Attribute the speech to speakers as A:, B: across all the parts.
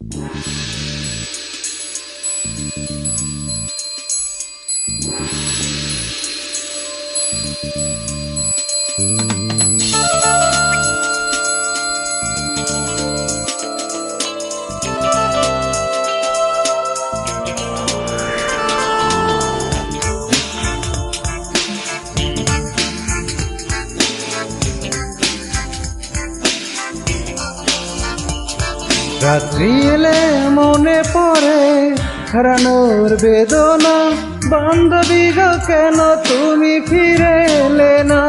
A: you রাত্রি এলে মনে পড়ে হারানোর বেদনা। বান্ধবী গো, কেন তুমি ফিরে এলে না?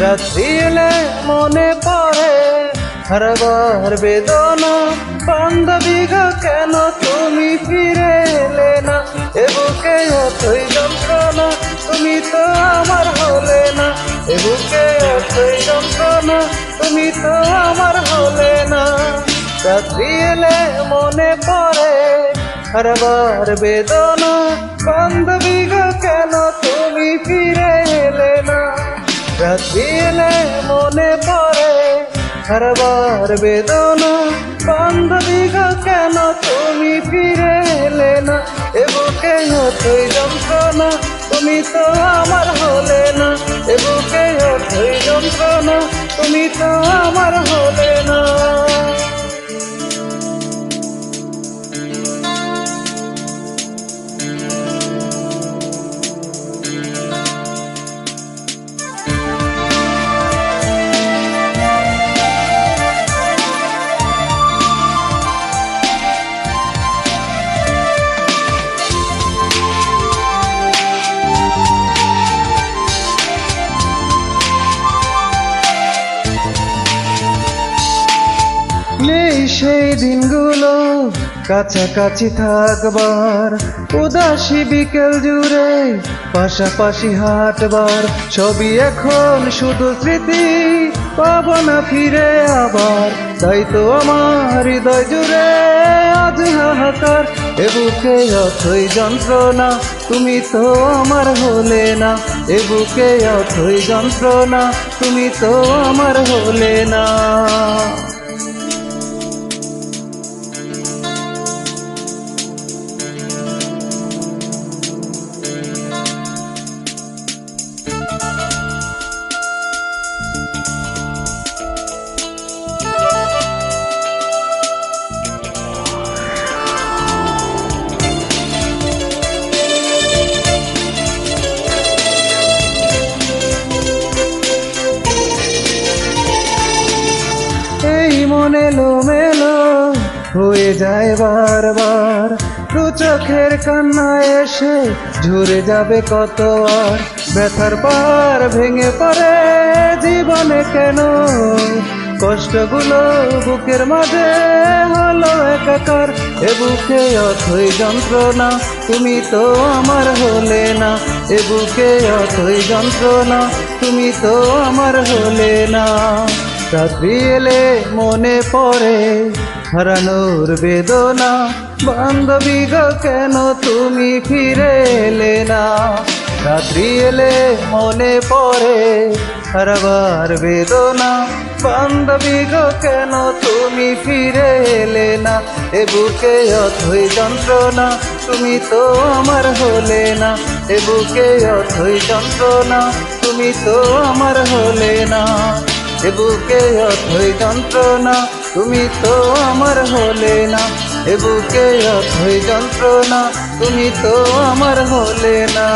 A: রাত্রি এলে মনে পড়ে হারাবার বেদনা। বান্ধবী গো, কেন তুমি ফিরে এলে না? এ বুকে অতই যন্ত্রণা, তুমি তো আমার হলে না। এ বুকে অতই যন্ত্রণা, তুমি তো আমার হলে না। রাত্রি মনে পড়ে, হারবার বেদনা বান্ধবী গো, কেন তুমি ফিরে এলে না? রাত্রি মনে পড়ে, হারবার বেদনা বান্ধবী গো, কেন তুমি ফিরে এলে না? এ বুকে হতই যন্ত্রণা, তুমি তো আমার হলে না। এ বুকে হতই যন্ত্রণা, তুমি তো আমার হলে না। নেই সেই দিনগুলো, কাছাকাছি থাকবার। উদাসী বিকেল জুড়ে পাশাপাশি হাটবার। ছবি এখন শুধু স্মৃতি, পাব না ফিরে আবার। তাই তো আমার হৃদয় জুড়ে আজ হাহাকার। এ বুকে অথই যন্ত্রণা, তুমি তো আমার হলে না। এ বুকে অথই যন্ত্রণা, তুমি তো আমার হলে না। মনে লো মেলো হয়ে যায় বারবার। দু চোখের কান্না এসে ঝরে যাবে কত আর। ব্যথার পার ভেঙে পড়ে জীবনে কেন? কষ্টগুলো বুকের মাঝে হলো একাকার। এ বুকে অথই যন্ত্রণা, তুমি তো আমার হলে না। এ বুকে অথই যন্ত্রণা, তুমি তো আমার হলে না। রাত্রি এলে মনে পড়ে, হারানোর বেদনা। বান্ধবী গো, কেন তুমি ফিরে এলে না? রাত্রি এলে মনে পড়ে, হারাবার বেদনা। বান্ধবী গো, কেন তুমি ফিরে এলে না? এ বুকে অথই যন্ত্রণা, তুমি তো আমার হলে না। এ বুকে অথই যন্ত্রণা, তুমি তো আমার হলে না। এ বুকে অথই যন্ত্রণা, তুমি তো আমার হলে না। এ বুকে অথই যন্ত্রণা, তুমি তো আমার হলে না।